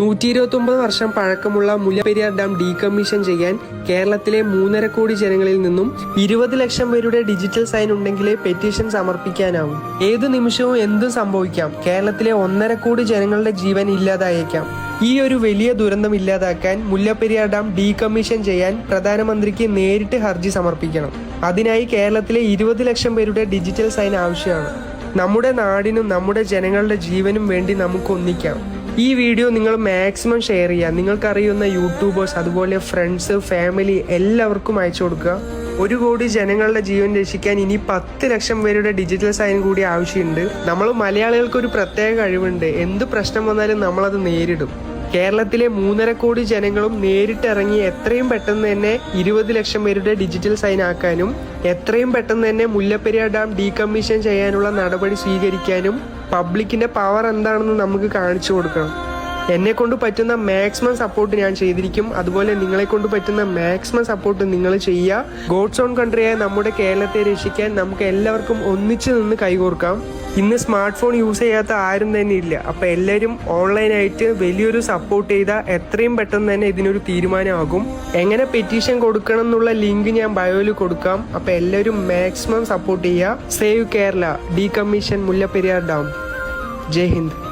നൂറ്റി ഇരുപത്തി ഒമ്പത് വർഷം പഴക്കമുള്ള മുല്ലപ്പെരിയാർ ഡാം ഡീകമ്മീഷൻ ചെയ്യാൻ കേരളത്തിലെ മൂന്നര കോടി ജനങ്ങളിൽ നിന്നും ഇരുപത് ലക്ഷം പേരുടെ ഡിജിറ്റൽ സൈൻ ഉണ്ടെങ്കിലേ പെറ്റീഷൻ സമർപ്പിക്കാനാവും. ഏതു നിമിഷവും എന്തും സംഭവിക്കാം. കേരളത്തിലെ ഒന്നര കോടി ജനങ്ങളുടെ ജീവൻ ഇല്ലാതായേക്കാം. ഈ ഒരു വലിയ ദുരന്തം ഇല്ലാതാക്കാൻ മുല്ലപ്പെരിയാർ ഡാം ഡീകമ്മീഷൻ ചെയ്യാൻ പ്രധാനമന്ത്രിക്ക് നേരിട്ട് ഹർജി സമർപ്പിക്കണം. അതിനായി കേരളത്തിലെ ഇരുപത് ലക്ഷം പേരുടെ ഡിജിറ്റൽ സൈൻ ആവശ്യമാണ്. നമ്മുടെ നാടിനും നമ്മുടെ ജനങ്ങളുടെ ജീവനും വേണ്ടി നമുക്ക് ഒന്നിക്കാം. ഈ വീഡിയോ നിങ്ങൾ മാക്സിമം ഷെയർ ചെയ്യുക. നിങ്ങൾക്കറിയുന്ന യൂട്യൂബേഴ്സ് അതുപോലെ ഫ്രണ്ട്സ് ഫാമിലി എല്ലാവർക്കും അയച്ചു കൊടുക്കുക. ഒരു കോടി ജനങ്ങളുടെ ജീവൻ രക്ഷിക്കാൻ ഇനി പത്ത് ലക്ഷം പേരുടെ ഡിജിറ്റൽ സൈൻ കൂടി ആവശ്യമുണ്ട്. നമ്മൾ മലയാളികൾക്ക് ഒരു പ്രത്യേക കഴിവുണ്ട്. എന്ത് പ്രശ്നം വന്നാലും നമ്മളത് നേരിടും. കേരളത്തിലെ മൂന്നര കോടി ജനങ്ങളും നേരിട്ടിറങ്ങി എത്രയും പെട്ടെന്ന് തന്നെ ഇരുപത് ലക്ഷം പേരുടെ ഡിജിറ്റൽ സൈൻ ആക്കാനും എത്രയും പെട്ടെന്ന് തന്നെ മുല്ലപ്പെരിയാർ ഡാം ഡീകമ്മീഷൻ ചെയ്യാനുള്ള നടപടി സ്വീകരിക്കാനും പബ്ലിക്കിന്റെ പവർ എന്താണെന്ന് നമുക്ക് കാണിച്ചു കൊടുക്കണം. എന്നെ കൊണ്ട് പറ്റുന്ന മാക്സിമം സപ്പോർട്ട് ഞാൻ ചെയ്തിരിക്കും. അതുപോലെ നിങ്ങളെ കൊണ്ട് പറ്റുന്ന മാക്സിമം സപ്പോർട്ട് നിങ്ങൾ ചെയ്യുക. ഗോഡ്സ് ഓൺ കൺട്രിയായ നമ്മുടെ കേരളത്തെ രക്ഷിക്കാൻ നമുക്ക് എല്ലാവർക്കും ഒന്നിച്ചു നിന്ന് കൈകോർക്കാം. ഇന്ന് സ്മാർട്ട് ഫോൺ യൂസ് ചെയ്യാത്ത ആരും തന്നെ ഇല്ല. അപ്പൊ എല്ലാവരും ഓൺലൈനായിട്ട് വലിയൊരു സപ്പോർട്ട് ചെയ്താൽ എത്രയും പെട്ടെന്ന് തന്നെ ഇതിനൊരു തീരുമാനമാകും. എങ്ങനെ പെറ്റീഷൻ കൊടുക്കണം എന്നുള്ള ലിങ്ക് ഞാൻ ബയോയിൽ കൊടുക്കാം. അപ്പൊ എല്ലാവരും മാക്സിമം സപ്പോർട്ട് ചെയ്യുക. Save Kerala decommission Mullaperiyar dam Jai Hind.